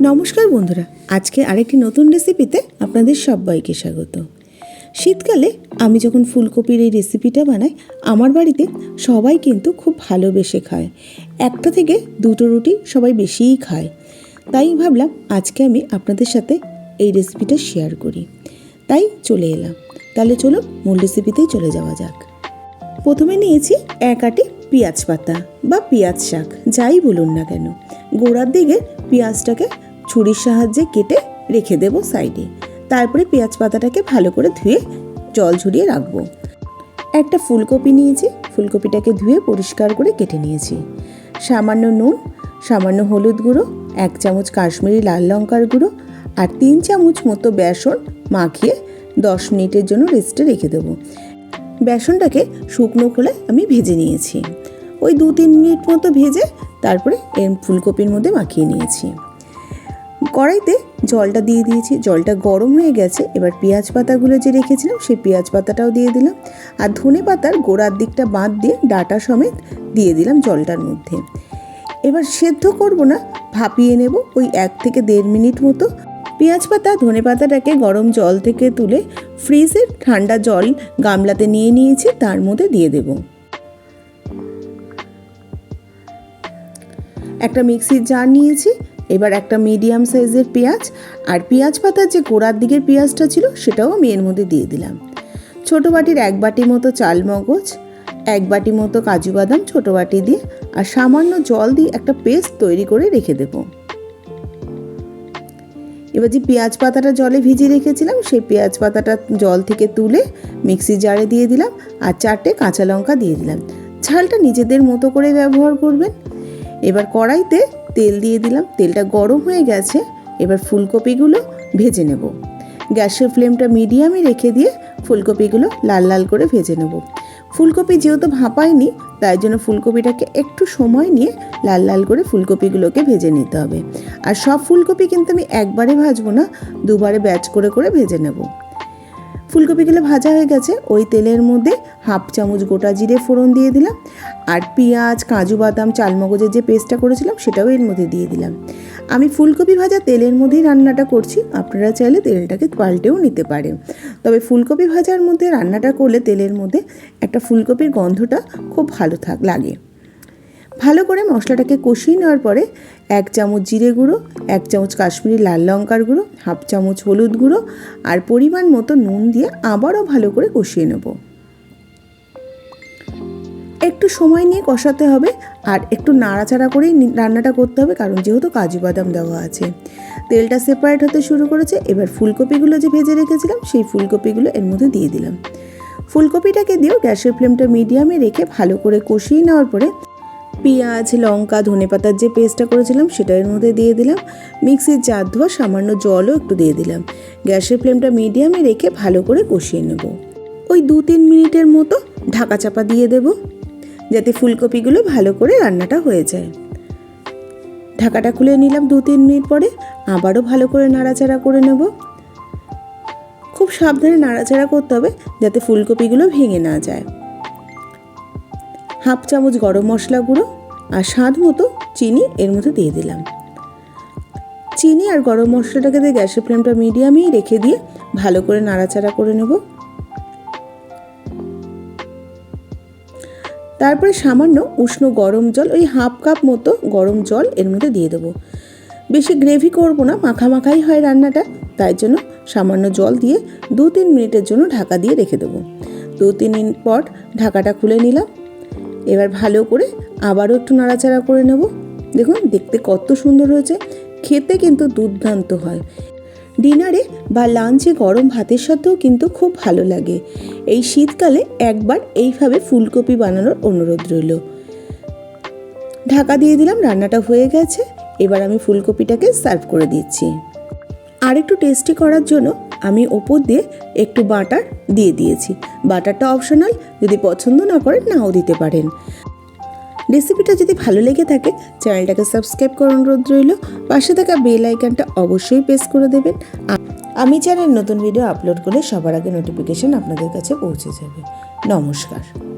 নমস্কার বন্ধুরা, আজকে আরেকটি নতুন রেসিপিতে আপনাদের সবাইকে স্বাগত। শীতকালে আমি যখন ফুলকপির এই রেসিপিটা বানাই, আমার বাড়িতে সবাই কিন্তু খুব ভালোবেসে খায়। একটা থেকে দুটো রুটি সবাই বেশিই খায়। তাই ভাবলাম আজকে আমি আপনাদের সাথে এই রেসিপিটা শেয়ার করি। তাই চলে এলাম। তাহলে চলো মূল রেসিপিতেই চলে যাওয়া যাক। প্রথমে নিয়েছি এক আটি পেঁয়াজ পাতা বা পেঁয়াজ শাক, যাই বলুন না কেন। গোড়ার দিকে পেঁয়াজটাকে ছুরির সাহায্যে কেটে রেখে দেবো সাইডে। তারপরে পেঁয়াজ পাতাটাকে ভালো করে ধুয়ে জল ঝরিয়ে রাখব। একটা ফুলকপি নিয়েছি, ফুলকপিটাকে ধুয়ে পরিষ্কার করে কেটে নিয়েছি। সামান্য নুন, সামান্য হলুদ গুঁড়ো, এক চামচ কাশ্মীরি লাল লঙ্কার গুঁড়ো আর তিন চামচ মতো বেসন মাখিয়ে দশ মিনিটের জন্য রেস্টে রেখে দেবো। বেসনটাকে শুকনো করে আমি ভেজে নিয়েছি। ওই দু তিন মিনিট মতো ভেজে তারপরে এর ফুলকপির মধ্যে মাখিয়ে নিয়েছি। কড়াইতে জলটা দিয়ে দিয়েছি। জলটা গরম হয়ে গেছে। এবার পেঁয়াজ পাতাগুলো যে রেখেছিলাম, সেই পেঁয়াজ পাতাটাও দিয়ে দিলাম। আর ধনে পাতার গোড়ার দিকটা বাদ দিয়ে ডাটা সমেত দিয়ে দিলাম জলটার মধ্যে। এবার সেদ্ধ করব না, ভাপিয়ে নেব ওই এক থেকে দেড় মিনিট মতো। পেঁয়াজ পাতা, ধনে পাতাটাকে গরম জল থেকে তুলে ফ্রিজের ঠান্ডা জল গামলাতে নিয়ে নিয়েছি, তার মধ্যে দিয়ে দেব। একটা মিক্সির জার নিয়েছি এবার একটা মিডিয়াম সাইজের পেঁয়াজ আর পেঁয়াজ পাতার যে গোড়ার দিকের পেঁয়াজটা ছিল, সেটাও আমি এর মধ্যে দিয়ে দিলাম। ছোটো বাটির এক বাটি মতো চাল মগজ, এক বাটি মতো কাজু বাদাম ছোটো বাটি দিয়ে আর সামান্য জল দিয়ে একটা পেস্ট তৈরি করে রেখে দেবো। এবার যে পেঁয়াজ পাতাটা জলে ভিজিয়ে রেখেছিলাম, সেই পেঁয়াজ পাতাটা জল থেকে তুলে মিক্সি জারে দিয়ে দিলাম আর চারটে কাঁচা লঙ্কা দিয়ে দিলাম। ঝালটা নিজেদের মতো করে ব্যবহার করবেন। এবার কড়াইতে তেল দিয়ে দিলাম, তেলটা গরম হয়ে গেছে, এবার ফুলকপিগুলো ভেজে নেব। গ্যাসের ফ্লেমটা মিডিয়ামে রেখে দিয়ে ফুলকপিগুলো লাল লাল করে ভেজে নেব। ফুলকপি যেহেতু ভাপায়নি, তাই জন্য ফুলকপিটাকে একটু সময় নিয়ে লাল লাল করে ফুলকপিগুলোকে ভেজে নিতে হবে। আর সব ফুলকপি কিন্তু আমি একবারে ভাজবো না, দুবারে ব্যাচ করে করে ভেজে নেব। ফুলকপিগুলো ভাজা হয়ে গেছে। ওই তেলের মধ্যে হাফ চামচ গোটা জিরে ফোড়ন দিয়ে দিলাম। আর পেঁয়াজ, কাজু বাদাম, চালমগজের যে পেস্টটা করেছিলাম, সেটাও এর মধ্যে দিয়ে দিলাম। আমি ফুলকপি ভাজা তেলের মধ্যেই রান্নাটা করছি। আপনারা চাইলে তেলটাকে পাল্টেও নিতে পারেন। তবে ফুলকপি ভাজার মধ্যে রান্নাটা করলে তেলের মধ্যে একটা ফুলকপির গন্ধটা খুব ভালো থাক লাগে। ভালো করে মশলাটাকে কষিয়ে নেওয়ার পরে এক চামচ জিরে গুঁড়ো, এক চামচ কাশ্মীরি লাল লঙ্কার গুঁড়ো, হাফ চামচ হলুদ গুঁড়ো আর পরিমাণ মতো নুন দিয়ে আবারও ভালো করে কষিয়ে নেব। একটু সময় নিয়ে কষাতে হবে আর একটু নাড়াচাড়া করেই রান্নাটা করতে হবে কারণ যেহেতু কাজু বাদাম দেওয়া আছে। তেলটা সেপারেট হতে শুরু করেছে, এবার ফুলকপিগুলো যে ভেজে রেখেছিলাম সেই ফুলকপিগুলো এর মধ্যে দিয়ে দিলাম। ফুলকপিটাকে দিয়েও গ্যাসের ফ্লেমটা মিডিয়ামে রেখে ভালো করে কষিয়ে নেওয়ার পরে পেঁয়াজ, লঙ্কা, ধনে পাতার যে পেস্টটা করেছিলাম সেটা এর মধ্যে দিয়ে দিলাম। মিক্সির জার ধোয়া, সামান্য জলও একটু দিয়ে দিলাম। গ্যাসের ফ্লেমটা মিডিয়ামে রেখে ভালো করে কষিয়ে নেব। ওই দু তিন মিনিটের মতো ঢাকা চাপা দিয়ে দেব, যাতে ফুলকপিগুলো ভালো করে রান্নাটা হয়ে যায়। ঢাকাটা খুলে নিলাম দু তিন মিনিট পরে, আবারও ভালো করে নাড়াচাড়া করে নেব। খুব সাবধানে নাড়াচাড়া করতে হবে, যাতে ফুলকপিগুলো ভেঙে না যায়। হাফ চামচ গরম মশলা গুঁড়ো আর স্বাদ মতো চিনি এর মধ্যে দিয়ে দিলাম। চিনি আর গরম মশলাটাকে দিয়ে গ্যাসের ফ্লেমটা মিডিয়ামেই রেখে দিয়ে ভালো করে নাড়াচাড়া করে নেব। তারপরে সামান্য উষ্ণ গরম জল, ওই হাফ কাপ মতো গরম জল এর মধ্যে দিয়ে দেবো। বেশি গ্রেভি করব না, মাখা মাখাই হয় রান্নাটা, তাই জন্য সামান্য জল দিয়ে দু তিন মিনিটের জন্য ঢাকা দিয়ে রেখে দেবো। দু তিন মিনিট পর ঢাকাটা খুলে নিলাম। এবার ভালো করে আবারও একটু নাড়াচাড়া করে নেব। দেখুন, দেখতে কত সুন্দর হয়েছে। খেতে কিন্তু দুর্দান্ত হয়। ডিনারে বা লাঞ্চে গরম ভাতের সাথেও কিন্তু খুব ভালো লাগে। এই শীতকালে একবার এইভাবে ফুলকপি বানানোর অনুরোধ রইল। ঢাকা দিয়ে দিলাম, রান্নাটা হয়ে গেছে। এবার আমি ফুলকপিটাকে সার্ভ করে দিচ্ছি। আর একটু টেস্টি করার জন্য আমি ওপর দিয়ে একটু বাটার দিয়ে দিয়েছি। বাটারটা অপশনাল যদি পছন্দ না করেন নাও দিতে পারেন। রেসিপিটা যদি ভালো লেগে থাকে, চ্যানেলটাকে সাবস্ক্রাইব করার অনুরোধ রইল। পাশে থাকা বেল আইকনটা অবশ্যই প্রেস করে দেবেন। আমি চ্যানেল নতুন ভিডিও আপলোড করলে সবার আগে নোটিফিকেশান আপনাদের কাছে পৌঁছে যাবে। নমস্কার।